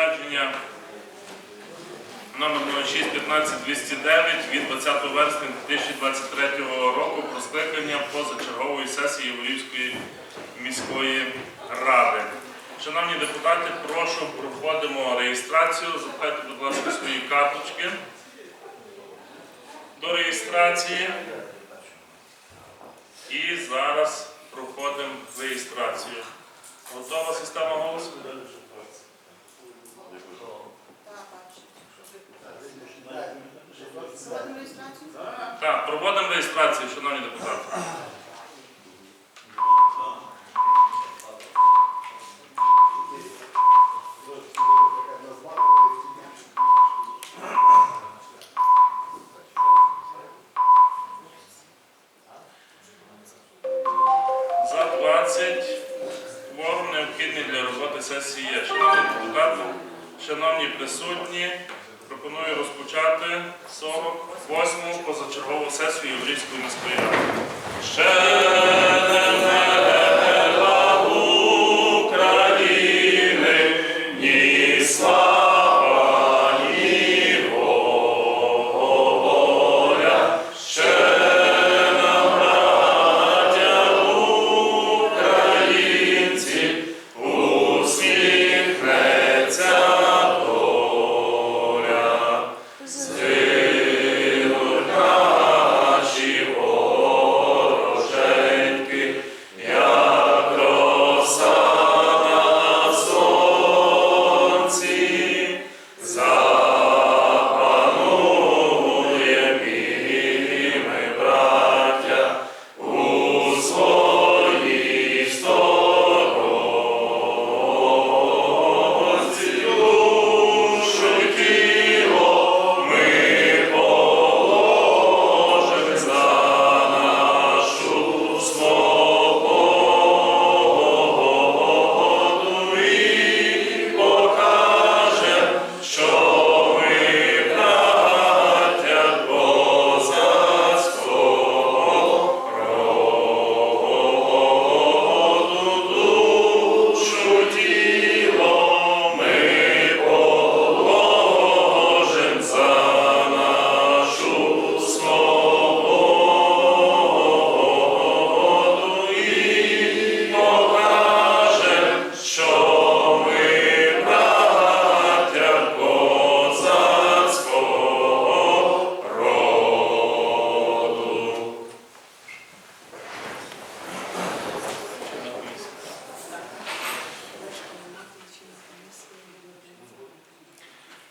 розпорядження номер 06-15-209 від 20 вересня 2023 року про скликання позачергової сесії Яворівської міської ради. Шановні депутати, прошу проходимо реєстрацію. Запхайте, будь ласка, свої карточки до реєстрації. І зараз проходимо реєстрацію. Готова система голосу? Так, проводимо реєстрацію, шановні депутати. За 20 кворум необхідний для роботи сесії. Шановні депутати, шановні присутні, пропоную розпочати 48-му позачергову сесію Юрійської міської ради. Ще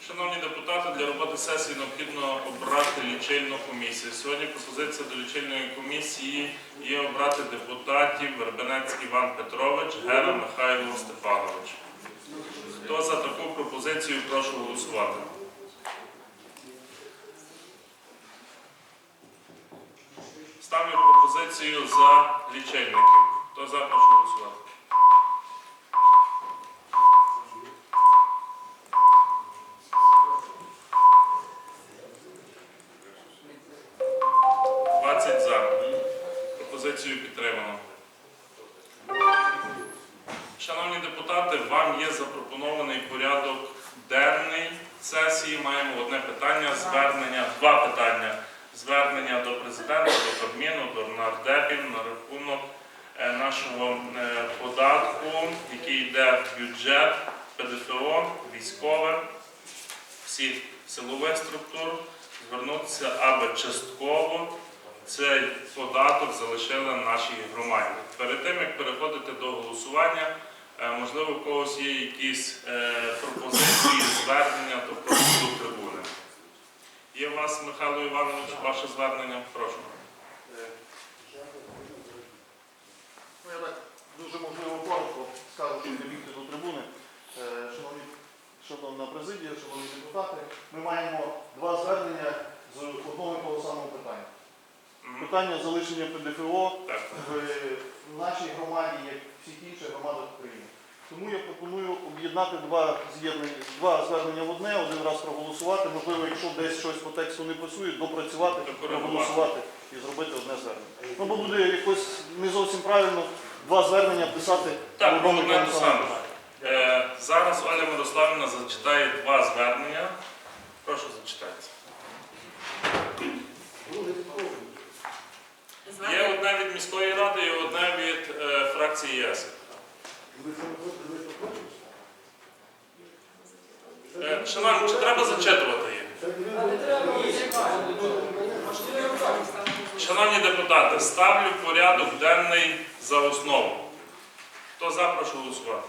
Шановні депутати, для роботи сесії необхідно обрати лічильну комісію. Сьогодні пропозиція до лічильної комісії є обрати депутатів Вербенецький Іван Петрович, Гера Михайло Степанович. Хто за таку пропозицію, прошу голосувати. Ставлю пропозицію за лічильників. Хто за, прошу голосувати. – Пропозицію підтримано. Шановні депутати, вам є запропонований порядок денний сесії. Маємо одне питання, звернення, два питання. Звернення до президента, до Кабміну, до нардепів на рахунок е, нашого е, податку, який йде в бюджет, ПДФО, військове, всіх силових структур, звернутися, аби частково цей податок залишили нашій громаді. Перед тим, як переходити до голосування, е, можливо, у когось є якісь е, пропозиції, звернення, до трибуни. Є у вас, Михайло Іванович, ваше звернення? Прошу. Ну, я так дуже можливо коротко скажу, бігти до трибуни. Е, Шановні, шановна президія, шановні депутати, ми маємо два звернення з одного і того самого питання. Питання залишення ПДФО Так. в нашій громаді, як в всіх інших громадах України. Тому я пропоную об'єднати два з'єднання, два звернення в одне, один раз проголосувати. Можливо, якщо десь щось по тексту не пасує, допрацювати, проголосувати і зробити одне звернення. Ну, бо буде якось не зовсім правильно два звернення писати Так, в саме. Е, зараз Оля Мирославівна зачитає два звернення. Прошу зачитайте. Є одне від міської ради і одне від е, фракції ЄС. Е, шановні, чи треба зачитувати їх? Шановні депутати, ставлю порядок денний за основу. Хто за, прошу голосувати.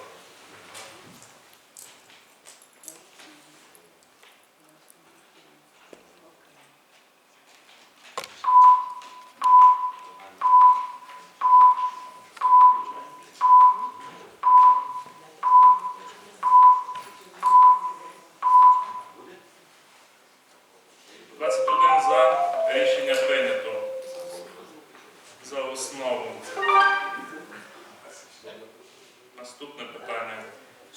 Питання.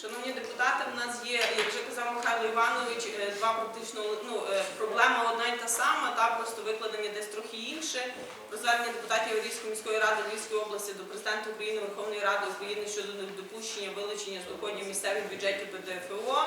Шановні депутати, в нас є, як вже казав Михайло Іванович, е, два практично ну, е, проблема одна й та сама, та просто викладені десь трохи інше. Про звернення депутатів Львівської міської ради Львівської області до президента України Верховної Ради України щодо недопущення вилучення з доходів місцевих бюджетів ПДФО.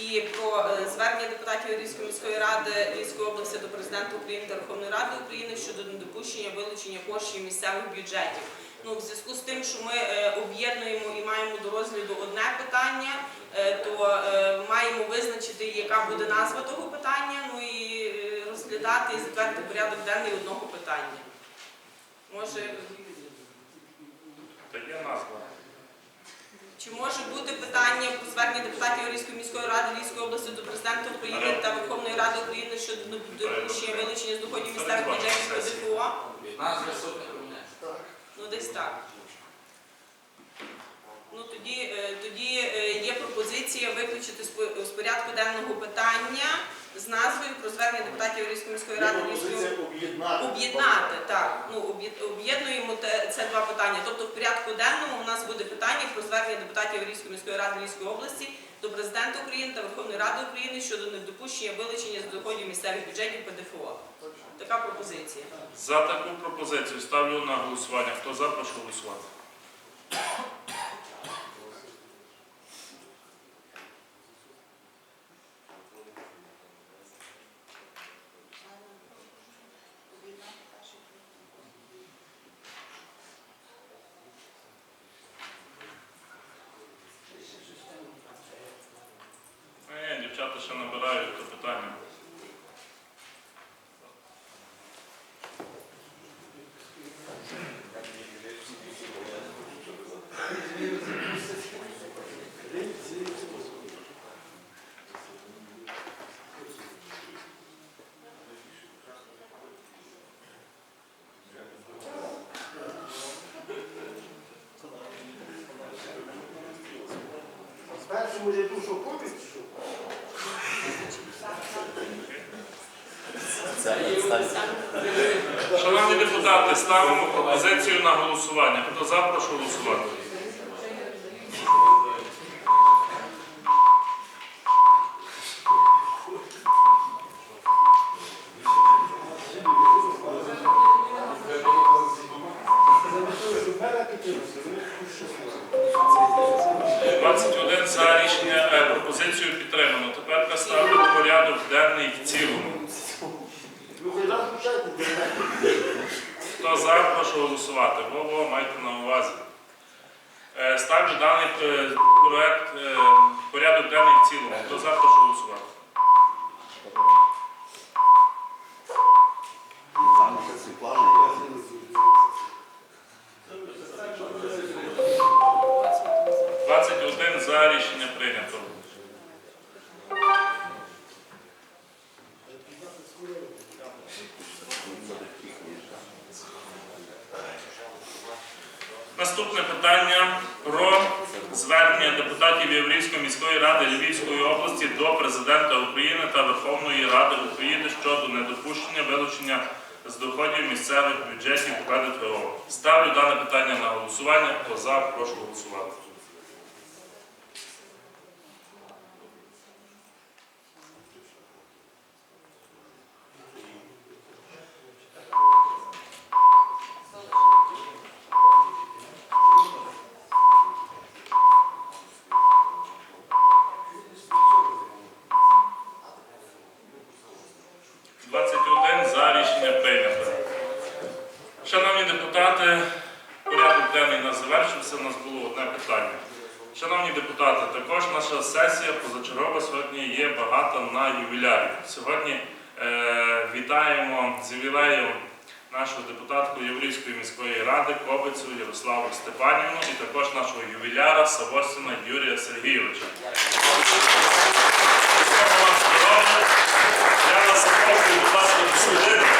І про е, звернення депутатів Львівської міської ради Львівської області до президента України та Верховної Ради України щодо недопущення вилучення коштів місцевих бюджетів. Ну, в зв'язку з тим, що ми е, об'єднуємо і маємо до розгляду одне питання, е, то е, маємо визначити, яка буде назва того питання, ну і е, розглядати і затвердити порядок денний одного питання. Може, Та є назва. чи може бути питання про звернення депутатів Львівської міської ради Львівської області до президента України та Верховної Ради України щодо недопущення вилучення з доходів місцевих бюджетів ПДФО? Назва. Ну, десь так. Ну, тоді, е, тоді е, є пропозиція виключити з по- з порядку денного питання з назвою про звернення депутатів Львівської міської ради Львівської об'єднати. Об'єднати, так. Ну, об'єднуємо те- це два питання. Тобто в порядку денному у нас буде питання про звернення депутатів Львівської міської ради Львівської області до президента України та Верховної Ради України щодо недопущення вилучення з доходів місцевих бюджетів ПДФО. Така пропозиція. За таку пропозицію ставлю на голосування. Хто за, прошу голосувати. Ні, дівчата ще набирають то питання. Першому душу що що? Шановні депутати, ставимо пропозицію на голосування. Хто за, прошу голосувати. 21 за рішення е, пропозицію підтримано. Тепер ставлю порядок денний в цілому. Хто за, прошу голосувати. Вово, майте на увазі. Е, Ставлю даний е, проект е, порядок денний в цілому. Хто за, прошу голосувати. Двадцять рішення прийнято. Наступне питання про звернення депутатів Єврейської міської ради Львівської області до президента України та Верховної Ради України щодо недопущення вилучення з доходів місцевих бюджетів ПДФО. Ставлю дане питання на голосування. Хто за, прошу голосувати. На ювілярі. Сьогодні е, вітаємо з ювілеєм нашу депутатку Єврейської міської ради Кобицю Ярославу Степанівну і також нашого ювіляра Савосіна Юрія Сергійовича. Я вас запрошую, будь ласка, сюди.